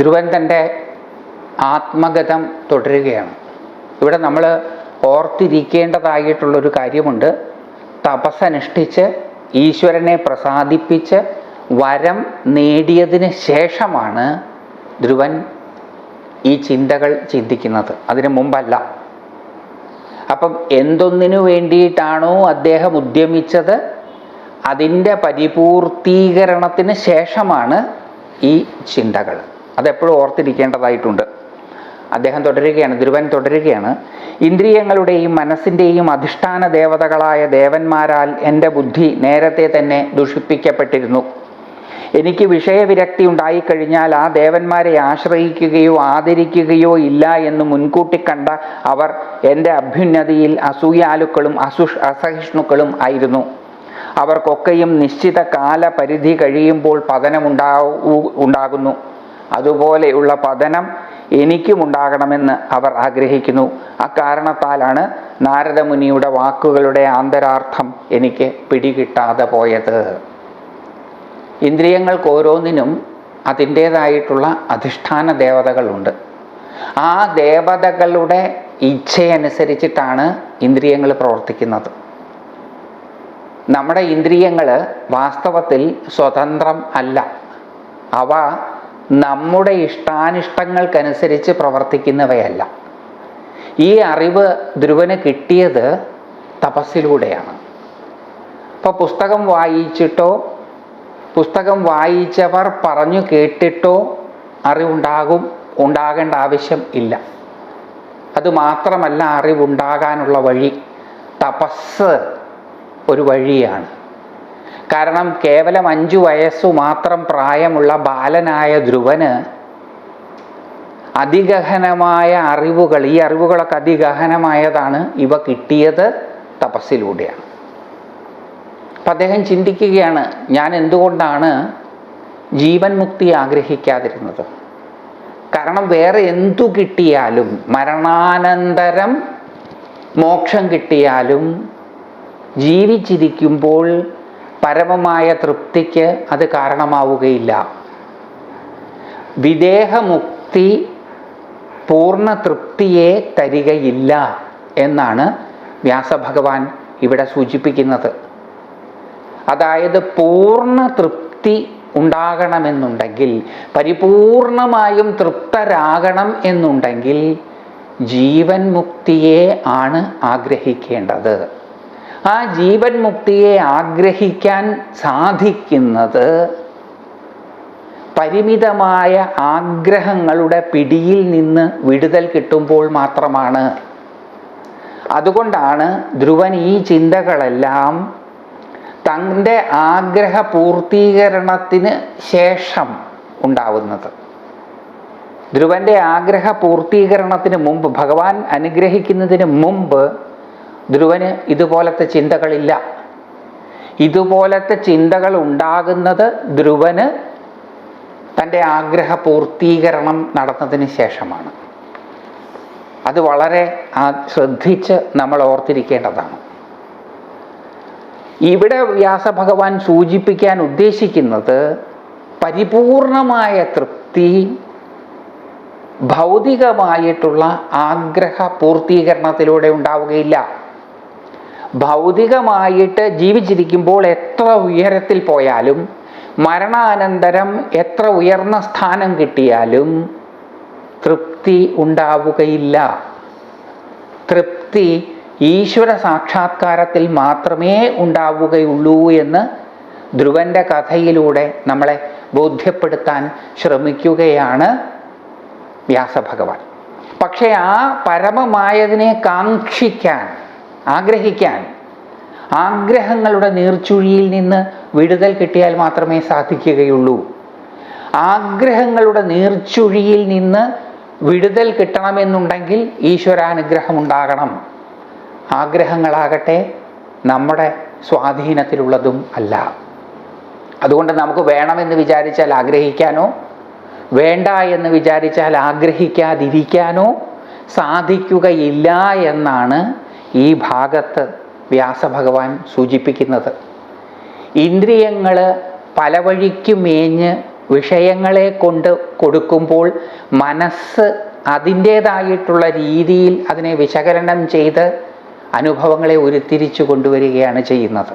ധ്രുവൻ തന്റെ ആത്മഗതം തുടരുകയാണ്. ഇവിടെ നമ്മൾ ഓർത്തിരിക്കേണ്ടതായിട്ടുള്ളൊരു കാര്യമുണ്ട്. തപസ്സനുഷ്ഠിച്ച് ഈശ്വരനെ പ്രസാദിപ്പിച്ച് വരം നേടിയതിന് ശേഷമാണ് ധ്രുവൻ ഈ ചിന്തകൾ ചിന്തിക്കുന്നത്. അതിനു മുമ്പല്ല. അപ്പം എന്തൊന്നിനു വേണ്ടിയിട്ടാണോ അദ്ദേഹം ഉദ്യമിച്ചത്? അതിന്റെ പരിപൂർത്തീകരണത്തിന് ശേഷമാണ് ഈ ചിന്തകൾ. അതെപ്പോഴും ഓർത്തിരിക്കേണ്ടതായിട്ടുണ്ട്. അദ്ദേഹം തുടരുകയാണ് ധ്രുവൻ തുടരുകയാണ്. ഇന്ദ്രിയങ്ങളുടെയും മനസ്സിന്റെയും അധിഷ്ഠാന ദേവതകളായ ദേവന്മാരാൽ എന്റെ ബുദ്ധി നേരത്തെ തന്നെ ദുഷിപ്പിക്കപ്പെട്ടിരുന്നു. എനിക്ക് വിഷയവിരക്തി ഉണ്ടായിക്കഴിഞ്ഞാൽ ആ ദേവന്മാരെ ആശ്രയിക്കുകയോ ആദരിക്കുകയോ ഇല്ല എന്ന് മുൻകൂട്ടി കണ്ട അവർ എന്റെ അഭ്യുന്നതിയിൽ അസൂയാലുക്കളും അസുഷ് അസഹിഷ്ണുക്കളും ആയിരുന്നു. അവർക്കൊക്കെയും നിശ്ചിത കാലപരിധി കഴിയുമ്പോൾ പതനമുണ്ടാവൂ ഉണ്ടാകുന്നു. അതുപോലെയുള്ള പതനം എനിക്കും ഉണ്ടാകണമെന്ന് അവർ ആഗ്രഹിക്കുന്നു. അക്കാരണത്താലാണ് നാരദമുനിയുടെ വാക്കുകളുടെ ആന്തരാർത്ഥം എനിക്ക് പിടികിട്ടാതെ പോയത്. ഇന്ദ്രിയങ്ങൾക്ക് ഓരോന്നിനും അതിന്റേതായിട്ടുള്ള അധിഷ്ഠാന ദേവതകളുണ്ട്. ആ ദേവതകളുടെ ഇച്ഛയനുസരിച്ചിട്ടാണ് ഇന്ദ്രിയങ്ങൾ പ്രവർത്തിക്കുന്നത്. നമ്മുടെ ഇന്ദ്രിയങ്ങൾ വാസ്തവത്തിൽ സ്വതന്ത്രം അല്ല. അവ നമ്മുടെ ഇഷ്ടാനിഷ്ടങ്ങൾക്കനുസരിച്ച് പ്രവർത്തിക്കുന്നവയല്ല. ഈ അറിവ് ധ്രുവന് കിട്ടിയത് തപസ്സിലൂടെയാണ്. ഇപ്പോൾ പുസ്തകം വായിച്ചിട്ടോ പുസ്തകം വായിച്ചവർ പറഞ്ഞു കേട്ടിട്ടോ അറിവുണ്ടാകും ഉണ്ടാകേണ്ട ആവശ്യം ഇല്ല. അതുമാത്രമല്ല അറിവുണ്ടാകാനുള്ള വഴി തപസ് ഒരു വഴിയാണ്. കാരണം കേവലം അഞ്ചു വയസ്സു മാത്രം പ്രായമുള്ള ബാലനായ ധ്രുവന് അതിഗഹനമായ അറിവുകൾ ഈ അറിവുകളൊക്കെ അതിഗഹനമായതാണ് ഇവ കിട്ടിയത് തപസ്സിലൂടെയാണ്. അപ്പം അദ്ദേഹം ചിന്തിക്കുകയാണ് ഞാൻ എന്തുകൊണ്ടാണ് ജീവൻ മുക്തി ആഗ്രഹിക്കാതിരുന്നത്? കാരണം വേറെ എന്തു കിട്ടിയാലും മരണാനന്തരം മോക്ഷം കിട്ടിയാലും ജീവിച്ചിരിക്കുമ്പോൾ പരമമായ തൃപ്തിക്ക് അത് കാരണമാവുകയില്ല. വിദേഹമുക്തി പൂർണ തൃപ്തിയെ തരികയില്ല എന്നാണ് വ്യാസഭഗവാൻ ഇവിടെ സൂചിപ്പിക്കുന്നത്. അതായത് പൂർണ തൃപ്തി ഉണ്ടാകണമെന്നുണ്ടെങ്കിൽ പരിപൂർണമായും തൃപ്തരാകണം എന്നുണ്ടെങ്കിൽ ജീവൻ മുക്തിയെ ആണ് ആഗ്രഹിക്കേണ്ടത്. ആ ജീവൻ മുക്തിയെ ആഗ്രഹിക്കാൻ സാധിക്കുന്നത് പരിമിതമായ ആഗ്രഹങ്ങളുടെ പിടിയിൽ നിന്ന് വിടുതൽ കിട്ടുമ്പോൾ മാത്രമാണ്. അതുകൊണ്ടാണ് ധ്രുവൻ ഈ ചിന്തകളെല്ലാം തന്റെ ആഗ്രഹ പൂർത്തീകരണത്തിന് ശേഷം ഉണ്ടാവുന്നത്. ധ്രുവന്റെ ആഗ്രഹ പൂർത്തീകരണത്തിന് മുമ്പ് ഭഗവാൻ അനുഗ്രഹിക്കുന്നതിന് മുമ്പ് ധ്രുവന് ഇതുപോലത്തെ ചിന്തകളില്ല. ഇതുപോലത്തെ ചിന്തകൾ ഉണ്ടാകുന്നത് ധ്രുവന് തന്റെ ആഗ്രഹ പൂർത്തീകരണം നടന്നതിന് ശേഷമാണ്. അത് വളരെ ശ്രദ്ധിച്ച് നമ്മൾ ഓർത്തിരിക്കേണ്ടതാണ്. ഇവിടെ വ്യാസഭഗവാൻ സൂചിപ്പിക്കാൻ ഉദ്ദേശിക്കുന്നത് പരിപൂർണമായ തൃപ്തി ഭൗതികമായിട്ടുള്ള ആഗ്രഹ പൂർത്തീകരണത്തിലൂടെ ഉണ്ടാവുകയില്ല. ഭൗതികമായിട്ട് ജീവിച്ചിരിക്കുമ്പോൾ എത്ര ഉയരത്തിൽ പോയാലും മരണാനന്തരം എത്ര ഉയർന്ന സ്ഥാനം കിട്ടിയാലും തൃപ്തി ഉണ്ടാവുകയില്ല. തൃപ്തി ഈശ്വര സാക്ഷാത്കാരത്തിൽ മാത്രമേ ഉണ്ടാവുകയുള്ളൂ എന്ന് ധ്രുവന്റെ കഥയിലൂടെ നമ്മളെ ബോധ്യപ്പെടുത്താൻ ശ്രമിക്കുകയാണ് വ്യാസഭഗവാൻ. പക്ഷേ ആ പരമമായതിനെ കാക്ഷിക്കാൻ ആഗ്രഹിക്കാൻ. ആഗ്രഹങ്ങളുടെ നീർച്ചുഴിയിൽ നിന്ന് വിടുതൽ കിട്ടിയാൽ മാത്രമേ സാധിക്കുകയുള്ളൂ. ആഗ്രഹങ്ങളുടെ നീർച്ചുഴിയിൽ നിന്ന് വിടുതൽ കിട്ടണമെന്നുണ്ടെങ്കിൽ ഈശ്വരാനുഗ്രഹം ഉണ്ടാകണം. ആഗ്രഹങ്ങളാകട്ടെ നമ്മുടെ സ്വാധീനത്തിലുള്ളതും അല്ല. അതുകൊണ്ട് നമുക്ക് വേണമെന്ന് വിചാരിച്ചാൽ ആഗ്രഹിക്കാനോ വേണ്ട എന്ന് വിചാരിച്ചാൽ ആഗ്രഹിക്കാതിരിക്കാനോ സാധിക്കുകയില്ല എന്നാണ് ഈ ഭാഗത്ത് വ്യാസഭഗവാൻ സൂചിപ്പിക്കുന്നത്. ഇന്ദ്രിയങ്ങൾ പല വഴിക്ക് മേഞ്ഞ് വിഷയങ്ങളെ കൊണ്ട് കൊടുക്കുമ്പോൾ മനസ്സ് അതിന്റേതായിട്ടുള്ള രീതിയിൽ അതിനെ വിശകലനം ചെയ്ത് അനുഭവങ്ങളെ ഉരുത്തിരിച്ചു കൊണ്ടുവരികയാണ് ചെയ്യുന്നത്.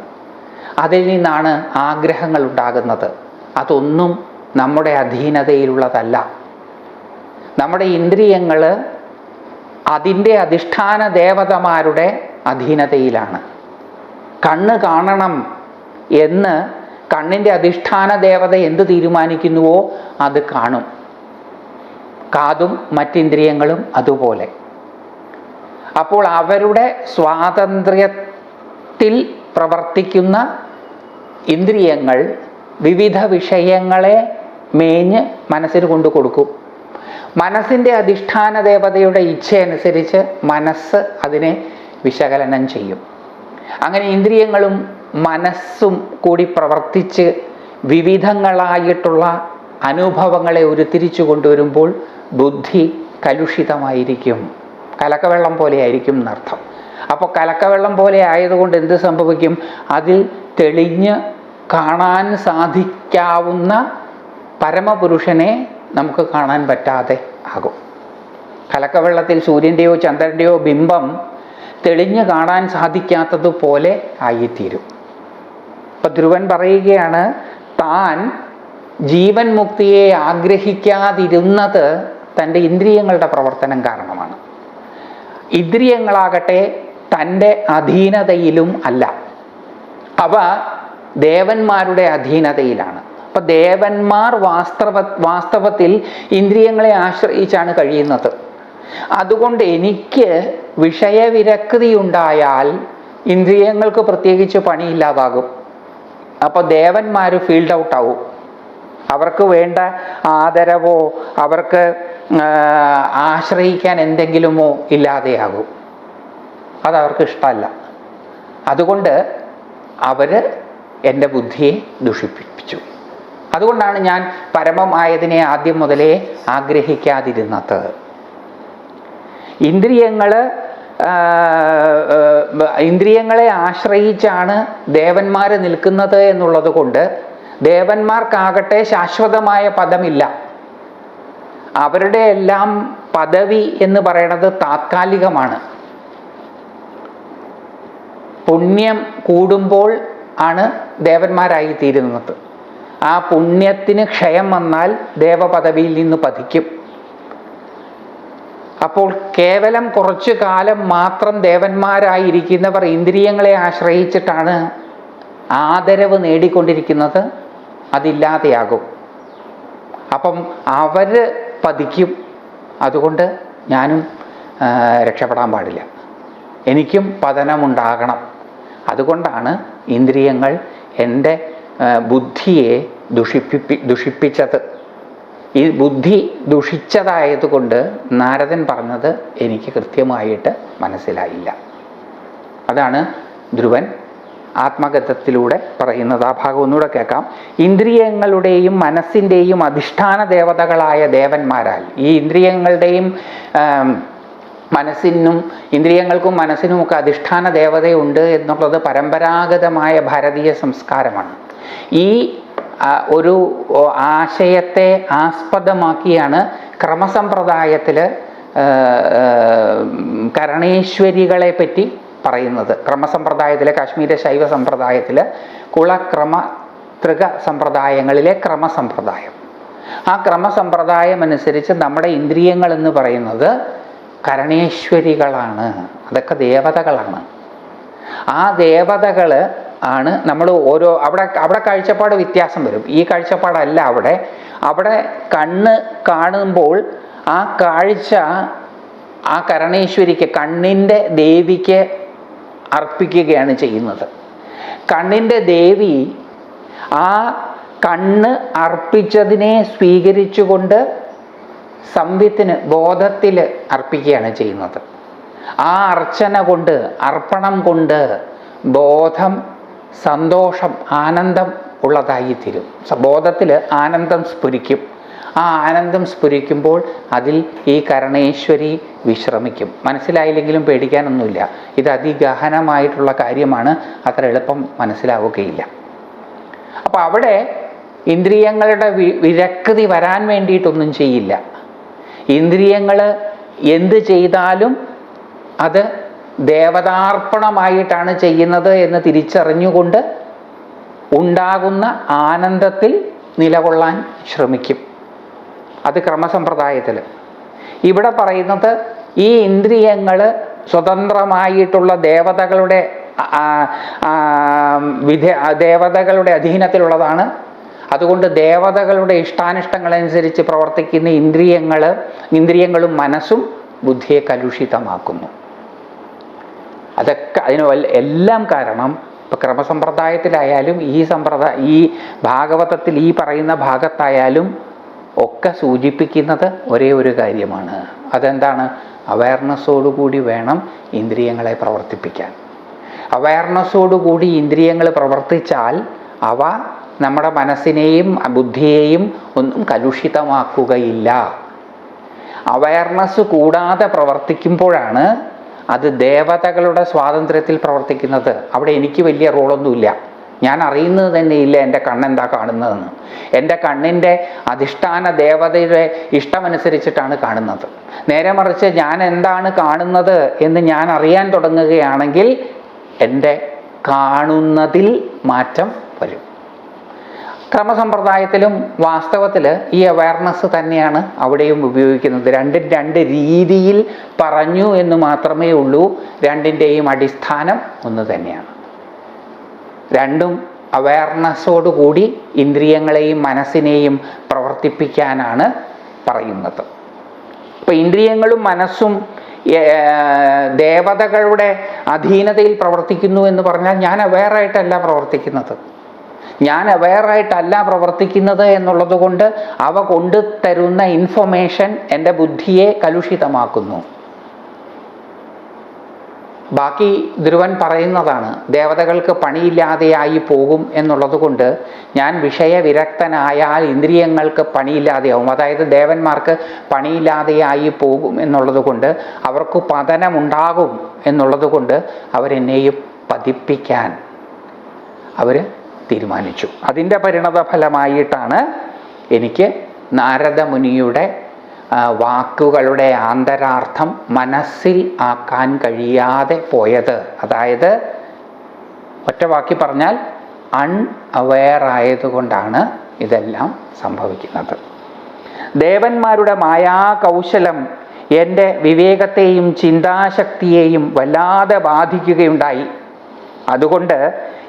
അതിൽ നിന്നാണ് ആഗ്രഹങ്ങൾ ഉണ്ടാകുന്നത്. അതൊന്നും നമ്മുടെ അധീനതയിലുള്ളതല്ല. നമ്മുടെ ഇന്ദ്രിയങ്ങൾ അതിന്റെ അധിഷ്ഠാന ദേവതമാരുടെ അധീനതയിലാണ്. കണ്ണ് കാണണം എന്ന് കണ്ണിന്റെ അധിഷ്ഠാന ദേവത എന്ത് തീരുമാനിക്കുന്നുവോ അത് കാണും. കാതും മറ്റിന്ദ്രിയങ്ങളും അതുപോലെ. അപ്പോൾ അവരുടെ സ്വാതന്ത്ര്യത്തിൽ പ്രവർത്തിക്കുന്ന ഇന്ദ്രിയങ്ങൾ വിവിധ വിഷയങ്ങളെ മേഞ്ഞ് മനസ്സിന് കൊണ്ടു കൊടുക്കും മനസ്സിന്റെ അധിഷ്ഠാന ദേവതയുടെ ഇച്ഛയനുസരിച്ച് മനസ്സ് അതിനെ വിശകലനം ചെയ്യും. അങ്ങനെ ഇന്ദ്രിയങ്ങളും മനസ്സും കൂടി പ്രവർത്തിച്ച് വിവിധങ്ങളായിട്ടുള്ള അനുഭവങ്ങളെ ഉരുത്തിരിച്ചു കൊണ്ടുവരുമ്പോൾ ബുദ്ധി കലുഷിതമായിരിക്കും. കലക്കവെള്ളം പോലെയായിരിക്കും എന്നർത്ഥം. അപ്പോൾ കലക്കവെള്ളം പോലെ ആയതുകൊണ്ട് എന്ത് സംഭവിക്കും? അതിൽ തെളിഞ്ഞ് കാണാൻ സാധിക്കാവുന്ന പരമപുരുഷനെ നമുക്ക് കാണാൻ പറ്റാതെ ആകും. കലക്കവെള്ളത്തിൽ സൂര്യന്റെയോ ചന്ദ്രന്റെയോ ബിംബം തെളിഞ്ഞു കാണാൻ സാധിക്കാത്തതുപോലെ ആയിത്തീരും. അപ്പൊ ധ്രുവൻ പറയുകയാണ് താൻ ജീവൻ മുക്തിയെ ആഗ്രഹിക്കാതിരുന്നത് തന്റെ ഇന്ദ്രിയങ്ങളുടെ പ്രവർത്തനം കാരണമാണ്. ഇന്ദ്രിയങ്ങളാകട്ടെ തന്റെ അധീനതയിലും അല്ല. അവ ദേവന്മാരുടെ അധീനതയിലാണ്. അപ്പൊ ദേവന്മാർ വാസ്തവ വാസ്തവത്തിൽ ഇന്ദ്രിയങ്ങളെ ആശ്രയിച്ചാണ് കഴിയുന്നത്. അതുകൊണ്ട് എനിക്ക് വിഷയവിരക്തി ഉണ്ടായാൽ ഇന്ദ്രിയങ്ങൾക്ക് പ്രത്യേകിച്ച് പണിയില്ലാതാകും. അപ്പോൾ ദേവന്മാർ ഫീൽഡ് ഔട്ട് ആവും. അവർക്ക് വേണ്ട ആദരവോ അവർക്ക് ആശ്രയിക്കാൻ എന്തെങ്കിലുമോ ഇല്ലാതെയാകും. അതവർക്ക് ഇഷ്ടമല്ല. അതുകൊണ്ട് അവർ എന്റെ ബുദ്ധിയെ ദുഷിപ്പിച്ചു. അതുകൊണ്ടാണ് ഞാൻ പരമമായതിനെ ആദ്യം മുതലേ ആഗ്രഹിക്കാതിരുന്നത്. ഇന്ദ്രിയങ്ങൾ ഇന്ദ്രിയങ്ങളെ ആശ്രയിച്ചാണ് ദേവന്മാർ നിൽക്കുന്നത് എന്നുള്ളത് കൊണ്ട് ദേവന്മാർക്കാകട്ടെ ശാശ്വതമായ പദമില്ല. അവരുടെ എല്ലാം പദവി എന്ന് പറയുന്നത് താത്കാലികമാണ്. പുണ്യം കൂടുമ്പോൾ ആണ് ദേവന്മാരായി തീരുന്നത് ആ പുണ്യത്തിന് ക്ഷയം വന്നാൽ ദേവപദവിയിൽ നിന്ന് പതിക്കും. അപ്പോൾ കേവലം കുറച്ചു കാലം മാത്രം ദേവന്മാരായിരിക്കുന്നവർ ഇന്ദ്രിയങ്ങളെ ആശ്രയിച്ചിട്ടാണ് ആദരവ് നേടിക്കൊണ്ടിരിക്കുന്നത്. അതില്ലാതെയാകും. അപ്പം അവർ പതിക്കും. അതുകൊണ്ട് ഞാനും രക്ഷപ്പെടാൻ പാടില്ല. എനിക്കും പതനമുണ്ടാകണം. അതുകൊണ്ടാണ് ഇന്ദ്രിയങ്ങൾ എന്റെ ബുദ്ധിയെ ദുഷിപ്പിപ്പി ദുഷിപ്പിച്ചത്. ഈ ബുദ്ധി ദുഷിച്ചതായതുകൊണ്ട് നാരദൻ പറഞ്ഞത് എനിക്ക് കൃത്യമായിട്ട് മനസ്സിലായില്ല. അതാണ് ധ്രുവൻ ആത്മഗതത്തിലൂടെ പറയുന്നത്. ആ ഭാഗം ഒന്നുകൂടെ കേൾക്കാം. ഇന്ദ്രിയങ്ങളുടെയും മനസ്സിന്റെയും അധിഷ്ഠാന ദേവതകളായ ദേവന്മാരാൽ ഈ ഇന്ദ്രിയങ്ങളുടെയും മനസ്സിനും ഇന്ദ്രിയങ്ങൾക്കും മനസ്സിനുമൊക്കെ അധിഷ്ഠാന ദേവതയുണ്ട് എന്നുള്ളത് പരമ്പരാഗതമായ ഭാരതീയ സംസ്കാരമാണ്. ഈ ഒരു ആശയത്തെ ആസ്പദമാക്കിയാണ് ക്രമസമ്പ്രദായത്തിൽ കരണേശ്വരികളെ പറ്റി പറയുന്നത്. ക്രമസമ്പ്രദായത്തിലെ കാശ്മീര ശൈവ സമ്പ്രദായത്തിൽ കുളക്രമ തൃക സമ്പ്രദായങ്ങളിലെ ക്രമസമ്പ്രദായം. ആ ക്രമസമ്പ്രദായം അനുസരിച്ച് നമ്മുടെ ഇന്ദ്രിയങ്ങൾ എന്ന് പറയുന്നത് കരണേശ്വരികളാണ്. അതൊക്കെ ദേവതകളാണ്. ആ ദേവതകൾ ആണ് നമ്മൾ ഓരോ അവിടെ അവിടെ കാഴ്ചപ്പാട് വ്യത്യാസം വരും. ഈ കാഴ്ചപ്പാടല്ല അവിടെ. അവിടെ കണ്ണ് കാണുമ്പോൾ ആ കാഴ്ച ആ കരണേശ്വരിക്ക് കണ്ണിന്റെ ദേവിക്ക് അർപ്പിക്കുകയാണ് ചെയ്യുന്നത്. കണ്ണിന്റെ ദേവി ആ കണ്ണ് അർപ്പിച്ചതിനെ സ്വീകരിച്ചുകൊണ്ട് സംവിത്തിന് ബോധത്തിൽ അർപ്പിക്കുകയാണ് ചെയ്യുന്നത്. ആ അർച്ചന കൊണ്ട് അർപ്പണം കൊണ്ട് ബോധം സന്തോഷം ആനന്ദം ഉള്ളതായി തീരും. ബോധത്തിൽ ആനന്ദം സ്ഫുരിക്കും. ആ ആനന്ദം സ്ഫുരിക്കുമ്പോൾ അതിൽ ഈ കരണേശ്വരി വിശ്രമിക്കും. മനസ്സിലായില്ലെങ്കിലും പേടിക്കാനൊന്നുമില്ല. ഇത് അതിഗഹനമായിട്ടുള്ള കാര്യമാണ്. അത്ര എളുപ്പം മനസ്സിലാവുകയില്ല. അപ്പോൾ അവിടെ ഇന്ദ്രിയങ്ങളുടെ വി- വിരക്തി വരാൻ വേണ്ടിയിട്ടൊന്നും ചെയ്യില്ല. ഇന്ദ്രിയങ്ങൾ എന്ത് ചെയ്താലും അത് ദേവതാർപ്പണമായിട്ടാണ് ചെയ്യുന്നത് എന്ന് തിരിച്ചറിഞ്ഞുകൊണ്ട് ഉണ്ടാകുന്ന ആനന്ദത്തിൽ നിലകൊള്ളാൻ ശ്രമിക്കും. അത് ക്രമസമ്പ്രദായത്തിൽ ഇവിടെ പറയുന്നത് ഈ ഇന്ദ്രിയങ്ങൾ സ്വതന്ത്രമായിട്ടുള്ള ദേവതകളുടെ വിധ ദേവതകളുടെ അധീനത്തിലുള്ളതാണ്. അതുകൊണ്ട് ദേവതകളുടെ ഇഷ്ടാനിഷ്ടങ്ങളനുസരിച്ച് പ്രവർത്തിക്കുന്ന ഇന്ദ്രിയങ്ങൾ ഇന്ദ്രിയങ്ങളും മനസ്സും ബുദ്ധിയെ കലുഷിതമാക്കുന്നു. അതൊക്കെ അതിന് എല്ലാം കാരണം ഇപ്പം ക്രമസമ്പ്രദായത്തിലായാലും ഈ സമ്പ്രദായ ഈ ഭാഗവതത്തിൽ ഈ പറയുന്ന ഭാഗത്തായാലും ഒക്കെ സൂചിപ്പിക്കുന്നത് ഒരേ ഒരു കാര്യമാണ്. അതെന്താണ്? അവയർനെസ്സോടുകൂടി വേണം ഇന്ദ്രിയങ്ങളെ പ്രവർത്തിപ്പിക്കാൻ. അവയർനെസ്സോടുകൂടി ഇന്ദ്രിയങ്ങൾ പ്രവർത്തിച്ചാൽ അവ നമ്മുടെ മനസ്സിനെയും ബുദ്ധിയെയും ഒന്നും കലുഷിതമാക്കുകയില്ല. അവയർനെസ് കൂടാതെ പ്രവർത്തിക്കുമ്പോഴാണ് അത് ദേവതകളുടെ സ്വാതന്ത്ര്യത്തിൽ പ്രവർത്തിക്കുന്നത്. അവിടെ എനിക്ക് വലിയ റോളൊന്നുമില്ല. ഞാൻ അറിയുന്നത് തന്നെ ഇല്ല എന്റെ കണ്ണെന്താ കാണുന്നതെന്ന്. എന്റെ കണ്ണിന്റെ അധിഷ്ഠാന ദേവതയുടെ ഇഷ്ടമനുസരിച്ചിട്ടാണ് കാണുന്നത്. നേരെ മറിച്ച് ഞാൻ എന്താണ് കാണുന്നത് എന്ന് ഞാൻ അറിയാൻ തുടങ്ങുകയാണെങ്കിൽ എന്റെ കാണുന്നതിൽ മാറ്റം വരും. ക്രമസമ്പ്രദായത്തിലും വാസ്തവത്തിൽ ഈ അവയർനെസ് തന്നെയാണ് അവിടെയും ഉപയോഗിക്കുന്നത്. രണ്ടും രണ്ട് രീതിയിൽ പറഞ്ഞു എന്ന് മാത്രമേ ഉള്ളൂ. രണ്ടിന്റെയും അടിസ്ഥാനം ഒന്ന് തന്നെയാണ്. രണ്ടും അവയർനെസ്സോടുകൂടി ഇന്ദ്രിയങ്ങളെയും മനസ്സിനെയും പ്രവർത്തിപ്പിക്കാനാണ് പറയുന്നത്. ഇപ്പം ഇന്ദ്രിയങ്ങളും മനസ്സും ദേവതകളുടെ അധീനതയിൽ പ്രവർത്തിക്കുന്നു എന്ന് പറഞ്ഞാൽ ഞാൻ അവയറായിട്ടല്ല പ്രവർത്തിക്കുന്നത്. ഞാൻ അവയറായിട്ടല്ല പ്രവർത്തിക്കുന്നത് എന്നുള്ളത് കൊണ്ട് അവ കൊണ്ടു തരുന്ന ഇൻഫർമേഷൻ എന്റെ ബുദ്ധിയെ കലുഷിതമാക്കുന്നു. ബാക്കി ധ്രുവൻ പറയുന്നതാണ് ദേവതകൾക്ക് പണിയില്ലാതെയായി പോകും എന്നുള്ളത് കൊണ്ട് ഞാൻ വിഷയവിരക്തനായാൽ ഇന്ദ്രിയങ്ങൾക്ക് പണിയില്ലാതെയാവും. അതായത് ദേവന്മാർക്ക് പണിയില്ലാതെയായി പോകും എന്നുള്ളത് കൊണ്ട് അവർക്ക് പതനമുണ്ടാകും എന്നുള്ളത് കൊണ്ട് അവരെന്നെയും പതിപ്പിക്കാൻ. അവർ തീരുമാനിച്ചു. അതിന്റെ പരിണത ഫലമായിട്ടാണ് എനിക്ക് നാരദമുനിയുടെ വാക്കുകളുടെ ആന്തരാർത്ഥം മനസ്സിൽ ആക്കാൻ കഴിയാതെ പോയത്. അതായത് ഒറ്റ വാക്കി പറഞ്ഞാൽ അൺ അവെയർ ആയതുകൊണ്ടാണ് ഇതെല്ലാം സംഭവിക്കുന്നത്. ദേവന്മാരുടെ മായാകൗശലം എന്റെ വിവേകത്തെയും ചിന്താശക്തിയെയും വല്ലാതെ ബാധിക്കുകയുണ്ടായി. അതുകൊണ്ട്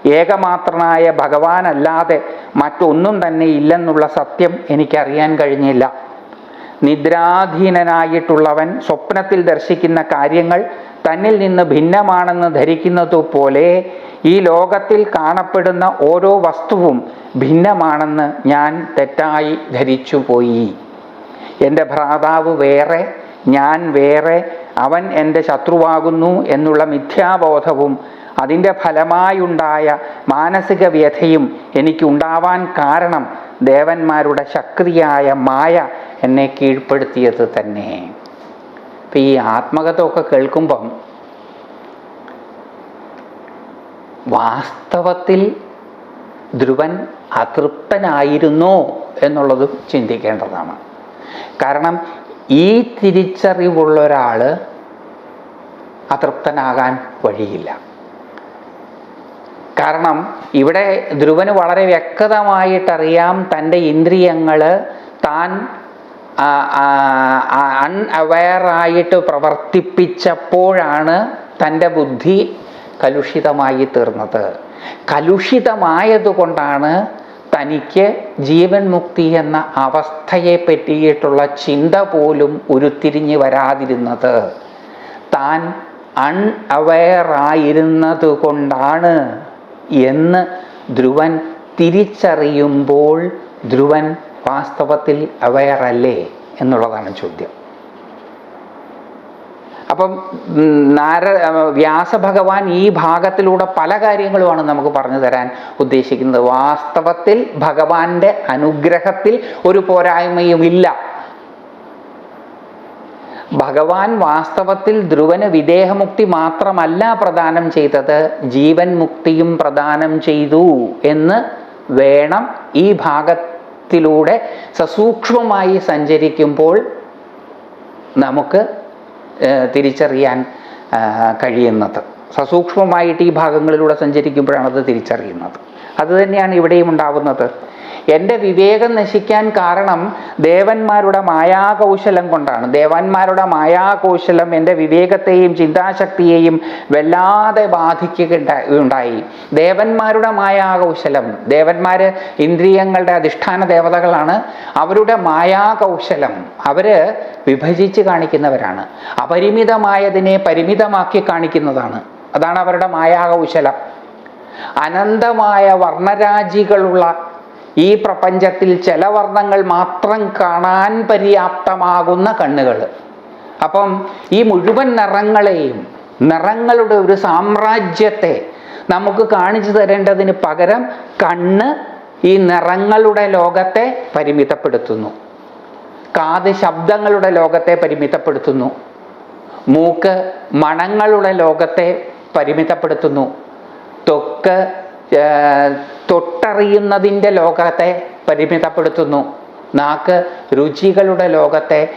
ഏകമാത്രനായ ഭഗവാനല്ലാതെ മറ്റൊന്നും തന്നെ ഇല്ലെന്നുള്ള സത്യം എനിക്കറിയാൻ കഴിഞ്ഞില്ല. നിദ്രാധീനനായിട്ടുള്ളവൻ സ്വപ്നത്തിൽ ദർശിക്കുന്ന കാര്യങ്ങൾ തന്നിൽ നിന്ന് ഭിന്നമാണെന്ന് ധരിക്കുന്നതുപോലെ ഈ ലോകത്തിൽ കാണപ്പെടുന്ന ഓരോ വസ്തുവും ഭിന്നമാണെന്ന് ഞാൻ തെറ്റായി ധരിച്ചു പോയി. എന്റെ ഭ്രാതാവ് വേറെ ഞാൻ വേറെ അവൻ എന്റെ ശത്രുവാകുന്നു എന്നുള്ള മിഥ്യാബോധവും അതിന്റെ ഫലമായുണ്ടായ മാനസിക വ്യഥയും എനിക്കുണ്ടാവാൻ കാരണം ദേവന്മാരുടെ ശക്തിയായ മായ എന്നെ കീഴ്പ്പെടുത്തിയത് തന്നെ. ഇപ്പം ഈ ആത്മകഥമൊക്കെ കേൾക്കുമ്പം വാസ്തവത്തിൽ ധ്രുവൻ അതൃപ്തനായിരുന്നോ എന്നുള്ളത് ചിന്തിക്കേണ്ടതാണ്. കാരണം ഈ തിരിച്ചറിവുള്ള ഒരാൾ അതൃപ്തനാകാൻ വഴിയില്ല. കാരണം ഇവിടെ ധ്രുവന് വളരെ വ്യക്തമായിട്ടറിയാം തന്റെ ഇന്ദ്രിയങ്ങൾ താൻ അൺ അവയറായിട്ട് പ്രവർത്തിപ്പിച്ചപ്പോഴാണ് തന്റെ ബുദ്ധി കലുഷിതമായി തീർന്നത്. കലുഷിതമായതുകൊണ്ടാണ് തനിക്ക് ജീവൻ മുക്തി എന്ന അവസ്ഥയെ പറ്റിയിട്ടുള്ള ചിന്ത പോലും ഉരുത്തിരിഞ്ഞ് വരാതിരുന്നത്. താൻ അൺ അവയറായിരുന്നത് കൊണ്ടാണ് എന്ന് ധ്രുവൻ തിരിച്ചറിയുമ്പോൾ ധ്രുവൻ വാസ്തവത്തിൽ അവയറല്ലേ എന്നുള്ളതാണ് ചോദ്യം. അപ്പം നാര വ്യാസഭഗവാൻ ഈ ഭാഗത്തിലൂടെ പല കാര്യങ്ങളുമാണ് നമുക്ക് പറഞ്ഞു തരാൻ ഉദ്ദേശിക്കുന്നത്. വാസ്തവത്തിൽ ഭഗവാന്റെ അനുഗ്രഹത്തിൽ ഒരു പോരായ്മയുമില്ല. ഭഗവാൻ വാസ്തവത്തിൽ ധ്രുവന് വിദേഹമുക്തി മാത്രമല്ല പ്രദാനം ചെയ്തത്. ജീവൻ മുക്തിയും പ്രദാനം ചെയ്തു എന്ന് വേണം ഈ ഭാഗത്തിലൂടെ സസൂക്ഷ്മമായി സഞ്ചരിക്കുമ്പോൾ നമുക്ക് തിരിച്ചറിയാൻ കഴിയുന്നത്. സസൂക്ഷ്മമായിട്ട് ഈ ഭാഗങ്ങളിലൂടെ സഞ്ചരിക്കുമ്പോഴാണ് അത് തിരിച്ചറിയുന്നത് അതുതന്നെയാണ് ഇവിടെയും ഉണ്ടാവുന്നത്. എന്റെ വിവേകം നശിക്കാൻ കാരണം ദേവന്മാരുടെ മായാകൗശലം കൊണ്ടാണ്. ദേവന്മാരുടെ മായാകൗശലം എന്റെ വിവേകത്തെയും ചിന്താശക്തിയെയും വല്ലാതെ ബാധിക്കുകയുണ്ടായി ദേവന്മാരുടെ മായാകൗശലം ദേവന്മാർ ഇന്ദ്രിയങ്ങളുടെ അധിഷ്ഠാന ദേവതകളാണ്. അവരുടെ മായാകൗശലം അവർ വിഭജിച്ച് കാണിക്കുന്നവരാണ്. അപരിമിതമായതിനെ പരിമിതമാക്കി കാണിക്കുന്നതാണ്. അതാണ് അവരുടെ മായാകൗശലം. അനന്തമായ വർണരാജികളുള്ള ഈ പ്രപഞ്ചത്തിൽ ചില വർണങ്ങൾ മാത്രം കാണാൻ പര്യാപ്തമാകുന്ന കണ്ണുകൾ. അപ്പം ഈ മുഴുവൻ നിറങ്ങളെയും നിറങ്ങളുടെ ഒരു സാമ്രാജ്യത്തെ നമുക്ക് കാണിച്ചു തരേണ്ടതിന് പകരം കണ്ണ് ഈ നിറങ്ങളുടെ ലോകത്തെ പരിമിതപ്പെടുത്തുന്നു. കാത് ശബ്ദങ്ങളുടെ ലോകത്തെ പരിമിതപ്പെടുത്തുന്നു. മൂക്ക് മണങ്ങളുടെ ലോകത്തെ പരിമിതപ്പെടുത്തുന്നു. ത്വക്ക് ആ, തൊട്ടറിയുന്നതിന്റെ ലോകത്തെ പരിമിതപ്പെടുത്തുന്നു. നാക്ക് രുചികളുടെ ലോകത്തെ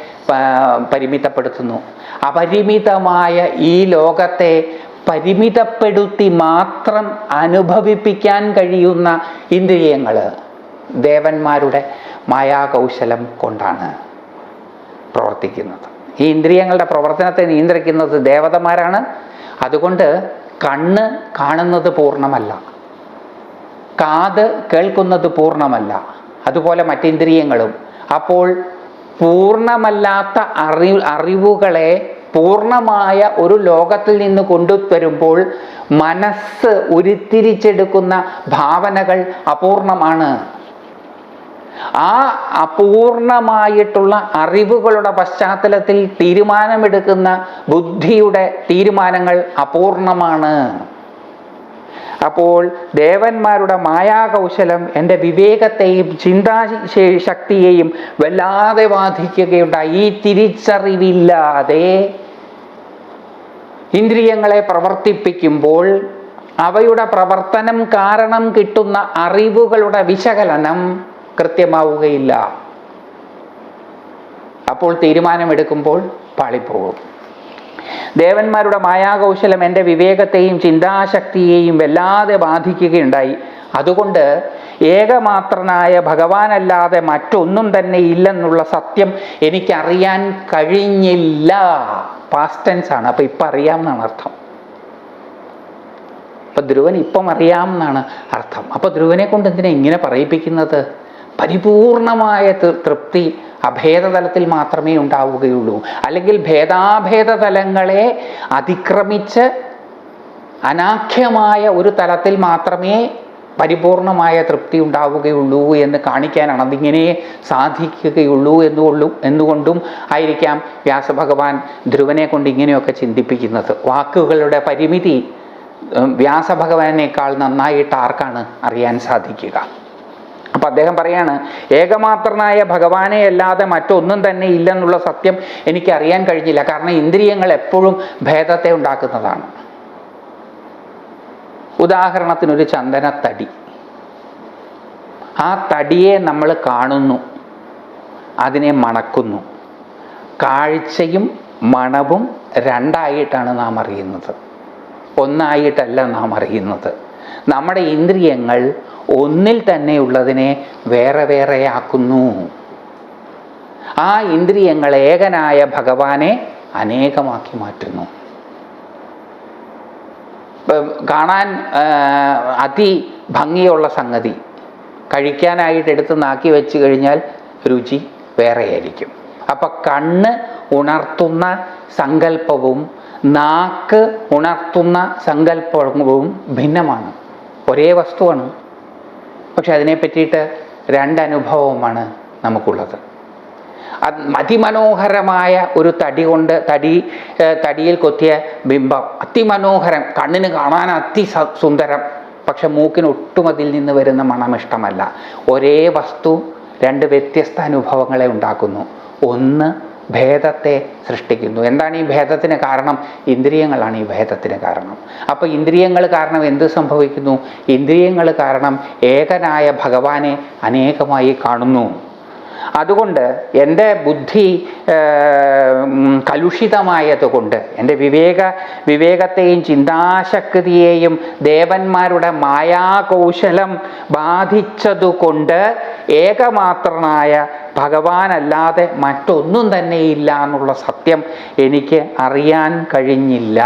പരിമിതപ്പെടുത്തുന്നു. അപരിമിതമായ ഈ ലോകത്തെ പരിമിതപ്പെടുത്തി മാത്രം അനുഭവിപ്പിക്കാൻ കഴിയുന്ന ഇന്ദ്രിയങ്ങൾ ദേവന്മാരുടെ മായാകൗശലം കൊണ്ടാണ് പ്രവർത്തിക്കുന്നത്. ഈ ഇന്ദ്രിയങ്ങളുടെ പ്രവർത്തനത്തെ നിയന്ത്രിക്കുന്നത് ദേവതമാരാണ്. അതുകൊണ്ട് കണ്ണ് കാണുന്നത് പൂർണമല്ല. കാത് കേൾക്കുന്നത് പൂർണമല്ല. അതുപോലെ മറ്റേന്ദ്രിയങ്ങളും. അപ്പോൾ പൂർണമല്ലാത്ത അറി അറിവുകളെ പൂർണമായ ഒരു ലോകത്തിൽ നിന്ന് കൊണ്ടുവരുമ്പോൾ മനസ്സ് ഉരുത്തിരിച്ചെടുക്കുന്ന ഭാവനകൾ അപൂർണമാണ്. ആ അപൂർണമായിട്ടുള്ള അറിവുകളുടെ പശ്ചാത്തലത്തിൽ തീരുമാനമെടുക്കുന്ന ബുദ്ധിയുടെ തീരുമാനങ്ങൾ അപൂർണമാണ്. അപ്പോൾ ദേവന്മാരുടെ മായാകൗശലം എന്റെ വിവേകത്തെയും ചിന്താ ശക്തിയെയും വല്ലാതെ ബാധിക്കുകയുണ്ടായി. ഈ തിരിച്ചറിവില്ലാതെ ഇന്ദ്രിയങ്ങളെ പ്രവർത്തിപ്പിക്കുമ്പോൾ അവയുടെ പ്രവർത്തനം കാരണം കിട്ടുന്ന അറിവുകളുടെ വിശകലനം കൃത്യമാവുകയില്ല. അപ്പോൾ തീരുമാനമെടുക്കുമ്പോൾ പാളിപ്പോകും. ദേവന്മാരുടെ മായാകൗശലം എന്റെ വിവേകത്തെയും ചിന്താശക്തിയെയും വല്ലാതെ ബാധിക്കുകയുണ്ടായി. അതുകൊണ്ട് ഏകമാത്രനായ ഭഗവാനല്ലാതെ മറ്റൊന്നും തന്നെ ഇല്ലെന്നുള്ള സത്യം എനിക്കറിയാൻ കഴിഞ്ഞില്ല. പാസ്റ്റൻസ് ആണ്. അപ്പൊ ഇപ്പം അറിയാം എന്നാണ് അർത്ഥം. അപ്പൊ ധ്രുവൻ ഇപ്പം അറിയാം എന്നാണ് അർത്ഥം. അപ്പൊ ധ്രുവനെ കൊണ്ട് എന്തിനാ ഇങ്ങനെ പറയിപ്പിക്കുന്നത്? പരിപൂർണമായ തൃപ്തി അഭേദതലത്തിൽ മാത്രമേ ഉണ്ടാവുകയുള്ളൂ. അല്ലെങ്കിൽ ഭേദാഭേദ തലങ്ങളെ അതിക്രമിച്ച് അനാഖ്യമായ ഒരു തലത്തിൽ മാത്രമേ പരിപൂർണമായ തൃപ്തി ഉണ്ടാവുകയുള്ളൂ എന്ന് കാണിക്കാനാണ് അതിങ്ങനെ സാധിക്കുകയുള്ളൂ എന്നുകൊള്ളും എന്നുകൊണ്ടും ആയിരിക്കാം വ്യാസഭഗവാൻ ധ്രുവനെ കൊണ്ട് ഇങ്ങനെയൊക്കെ ചിന്തിപ്പിക്കുന്നത്. വാക്കുകളുടെ പരിമിതി വ്യാസഭഗവാനേക്കാൾ നന്നായിട്ട് ആർക്കാണ് അറിയാൻ സാധിക്കുക? അപ്പൊ അദ്ദേഹം പറയാണ് ഏകമാത്രനായ ഭഗവാനെ അല്ലാതെ മറ്റൊന്നും തന്നെ ഇല്ലെന്നുള്ള സത്യം എനിക്ക് അറിയാൻ കഴിഞ്ഞില്ല. കാരണം ഇന്ദ്രിയങ്ങൾ എപ്പോഴും ഭേദത്തെ ഉണ്ടാക്കുന്നതാണ്. ഉദാഹരണത്തിനൊരു ചന്ദനത്തടി. ആ തടിയെ നമ്മൾ കാണുന്നു അതിനെ മണക്കുന്നു. കാഴ്ചയും മണവും രണ്ടായിട്ടാണ് നാം അറിയുന്നത്. ഒന്നായിട്ടല്ല നാം അറിയുന്നത്. നമ്മുടെ ഇന്ദ്രിയങ്ങൾ ഒന്നിൽ തന്നെയുള്ളതിനെ വേറെ വേറെയാക്കുന്നു ആ ഇന്ദ്രിയങ്ങൾ ഏകനായ ഭഗവാനെ അനേകമാക്കി മാറ്റുന്നു. കാണാൻ അതി ഭംഗിയുള്ള സംഗതി. കഴിക്കാനായിട്ട് എടുത്ത് നാക്കി വെച്ച് കഴിഞ്ഞാൽ രുചി വേറെയായിരിക്കും. അപ്പം കണ്ണ് ഉണർത്തുന്ന സങ്കല്പവും നാക്ക് ഉണർത്തുന്ന സങ്കല്പവും ഭിന്നമാണ്. ഒരേ വസ്തുവാണ്. പക്ഷെ അതിനെ പറ്റിയിട്ട് രണ്ടനുഭവവുമാണ് നമുക്കുള്ളത്. അത് അതിമനോഹരമായ ഒരു തടി കൊണ്ട് തടി തടിയിൽ കൊത്തിയ ബിംബം. അതിമനോഹരം. കണ്ണിന് കാണാൻ അതി സുന്ദരം. പക്ഷെ മൂക്കിന് ഒട്ടും അതിൽ നിന്ന് വരുന്ന മണം ഇഷ്ടമല്ല. ഒരേ വസ്തു രണ്ട് വ്യത്യസ്ത അനുഭവങ്ങളെ ഉണ്ടാക്കുന്നു. ഒന്ന് ഭേദത്തെ സൃഷ്ടിക്കുന്നു. എന്താണ് ഈ ഭേദത്തിന് കാരണം? ഇന്ദ്രിയങ്ങളാണ് ഈ ഭേദത്തിന് കാരണം. അപ്പോൾ ഇന്ദ്രിയങ്ങൾ കാരണം എന്ത് സംഭവിക്കുന്നു? ഇന്ദ്രിയങ്ങൾ കാരണം ഏകനായ ഭഗവാനെ അനേകമായി കാണുന്നു. അതുകൊണ്ട് എന്റെ ബുദ്ധി കലുഷിതമായതുകൊണ്ട് എന്റെ വിവേക വിവേകത്തെയും ചിന്താശക്തിയെയും ദേവന്മാരുടെ മായാകൗശലം ബാധിച്ചതുകൊണ്ട് ഏകമാത്രനായ ഭഗവാനല്ലാതെ മറ്റൊന്നും തന്നെയില്ല എന്നുള്ള സത്യം എനിക്ക് അറിയാൻ കഴിഞ്ഞില്ല.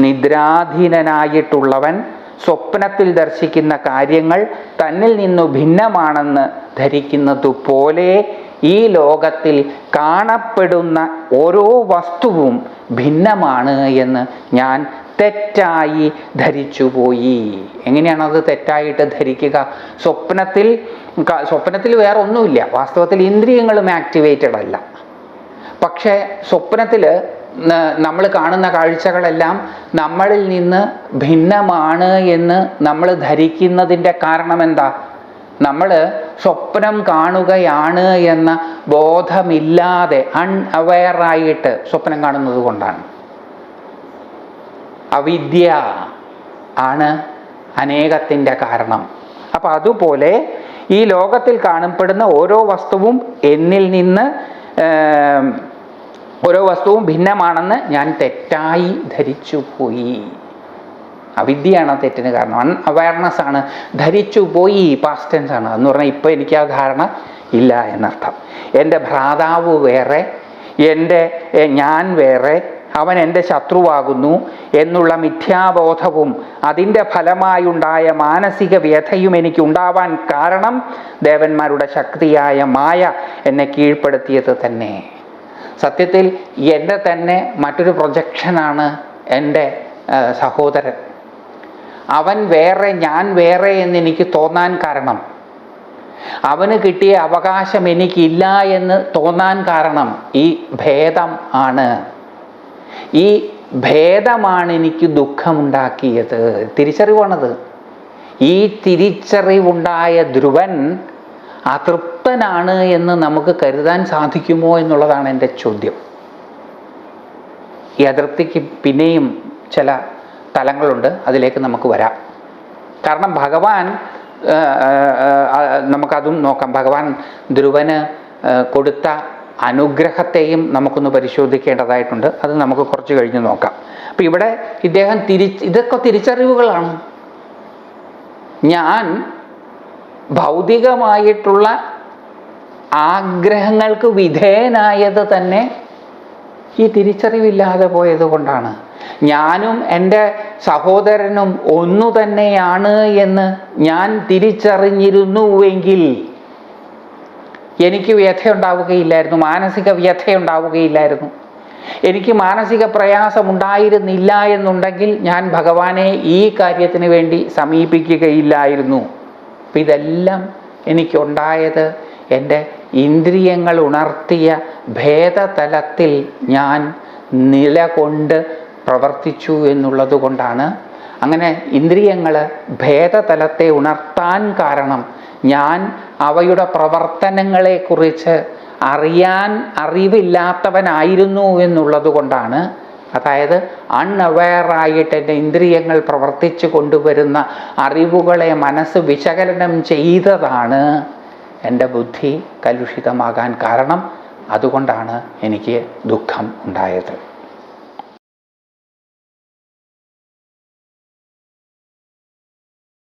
നിദ്രാധീനനായിട്ടുള്ളവൻ സ്വപ്നത്തിൽ ദർശിക്കുന്ന കാര്യങ്ങൾ തന്നിൽ നിന്നു ഭിന്നമാണെന്ന് ധരിക്കുന്നതുപോലെ ഈ ലോകത്തിൽ കാണപ്പെടുന്ന ഓരോ വസ്തുവും ഭിന്നമാണ് എന്ന് ഞാൻ തെറ്റായി ധരിച്ചുപോയി. എങ്ങനെയാണത് തെറ്റായിട്ട് ധരിക്കുക? സ്വപ്നത്തിൽ സ്വപ്നത്തിൽ വേറെ ഒന്നുമില്ല. വാസ്തവത്തിൽ ഇന്ദ്രിയങ്ങളും ആക്ടിവേറ്റഡ് അല്ല. പക്ഷേ സ്വപ്നത്തിൽ നമ്മൾ കാണുന്ന കാഴ്ചകളെല്ലാം നമ്മളിൽ നിന്ന് ഭിന്നമാണ് എന്ന് നമ്മൾ ധരിക്കുന്നതിന്റെ കാരണം എന്താ? നമ്മൾ സ്വപ്നം കാണുകയാണ് എന്ന ബോധമില്ലാതെ അൺഅവെയറായിട്ട് സ്വപ്നം കാണുന്നത് കൊണ്ടാണ്. അവിദ്യ ആണ് അനേകത്തിന്റെ കാരണം. അപ്പം അതുപോലെ ഈ ലോകത്തിൽ കാണപ്പെടുന്ന ഓരോ വസ്തുവും എന്നിൽ നിന്ന് ഓരോ വസ്തുവും ഭിന്നമാണെന്ന് ഞാൻ തെറ്റായി ധരിച്ചു പോയി അവിദ്യയാണ് ആ തെറ്റിന് കാരണം. അൺ അവയർനെസ് ആണ്. ധരിച്ചു പോയി പാസ്റ്റ് ടെൻസ് ആണ്. എന്ന് പറഞ്ഞാൽ ഇപ്പോൾ എനിക്ക് ആ ധാരണ ഇല്ല എന്നർത്ഥം. എന്റെ ഭ്രാതാവ് വേറെ എന്റെ ഞാൻ വേറെ അവൻ എന്റെ ശത്രുവാകുന്നു എന്നുള്ള മിഥ്യാബോധവും അതിന്റെ ഫലമായുണ്ടായ മാനസിക വ്യഥയും എനിക്ക് ഉണ്ടാവാൻ കാരണം ദേവന്മാരുടെ ശക്തിയായ മായ എന്നെ കീഴ്പ്പെടുത്തിയത് തന്നെ. സത്യത്തിൽ എന്റെ തന്നെ മറ്റൊരു പ്രൊജക്ഷനാണ് എന്റെ സഹോദരൻ. അവൻ വേറെ ഞാൻ വേറെ എന്ന് എനിക്ക് തോന്നാൻ കാരണം. അവന് കിട്ടിയ അവകാശം എനിക്കില്ല എന്ന് തോന്നാൻ കാരണം ഈ ഭേദം ആണ്. ഈ ഭേദമാണ് എനിക്ക് ദുഃഖമുണ്ടാക്കിയത്. തിരിച്ചറിവാണത്. ഈ തിരിച്ചറിവുണ്ടായ ധ്രുവൻ അതൃപ്തനാണ് എന്ന് നമുക്ക് കരുതാൻ സാധിക്കുമോ എന്നുള്ളതാണ് എന്റെ ചോദ്യം. ഈ അതൃപ്തിക്ക് പിന്നെയും ചില തലങ്ങളുണ്ട്. അതിലേക്ക് നമുക്ക് വരാം. കാരണം ഭഗവാൻ നമുക്കതും നോക്കാം. ഭഗവാൻ ധ്രുവന് കൊടുത്ത അനുഗ്രഹത്തെയും നമുക്കൊന്ന് പരിശോധിക്കേണ്ടതായിട്ടുണ്ട്. അത് നമുക്ക് കുറച്ച് കഴിഞ്ഞ് നോക്കാം. അപ്പം ഇവിടെ ഇദ്ദേഹം തിരി ഇതൊക്കെ തിരിച്ചറിവുകളാണ്. ഞാൻ ഭൗതികമായിട്ടുള്ള ആഗ്രഹങ്ങൾക്ക് വിധേയനായത് തന്നെ ഈ തിരിച്ചറിവില്ലാതെ പോയത് കൊണ്ടാണ്. ഞാനും എന്റെ സഹോദരനും ഒന്നു തന്നെയാണ് എന്ന് ഞാൻ തിരിച്ചറിഞ്ഞിരുന്നുവെങ്കിൽ എനിക്ക് വ്യഥയുണ്ടാവുകയില്ലായിരുന്നു മാനസിക വ്യഥയുണ്ടാവുകയില്ലായിരുന്നു. എനിക്ക് മാനസിക പ്രയാസം ഉണ്ടായിരുന്നില്ല എന്നുണ്ടെങ്കിൽ ഞാൻ ഭഗവാനെ ഈ കാര്യത്തിന് വേണ്ടി സമീപിക്കുകയില്ലായിരുന്നു. അപ്പം ഇതെല്ലാം എനിക്കുണ്ടായത് എന്റെ ഇന്ദ്രിയങ്ങൾ ഉണർത്തിയ ഭേദതലത്തിൽ ഞാൻ നിലകൊണ്ട് പ്രവർത്തിച്ചു എന്നുള്ളത് കൊണ്ടാണ്. അങ്ങനെ ഇന്ദ്രിയങ്ങൾ ഭേദതലത്തെ ഉണർത്താൻ കാരണം ഞാൻ അവയുടെ പ്രവർത്തനങ്ങളെക്കുറിച്ച് അറിയാൻ അറിവില്ലാത്തവനായിരുന്നു എന്നുള്ളത് കൊണ്ടാണ് അതായത് അൺഅവെയറായിട്ട് എന്റെ ഇന്ദ്രിയങ്ങൾ പ്രവർത്തിച്ചു കൊണ്ടുവരുന്ന അറിവുകളെ മനസ്സ് വിശകലനം ചെയ്തതാണ് എന്റെ ബുദ്ധി കലുഷിതമാകാൻ കാരണം. അതുകൊണ്ടാണ് എനിക്ക് ദുഃഖം ഉണ്ടായത്.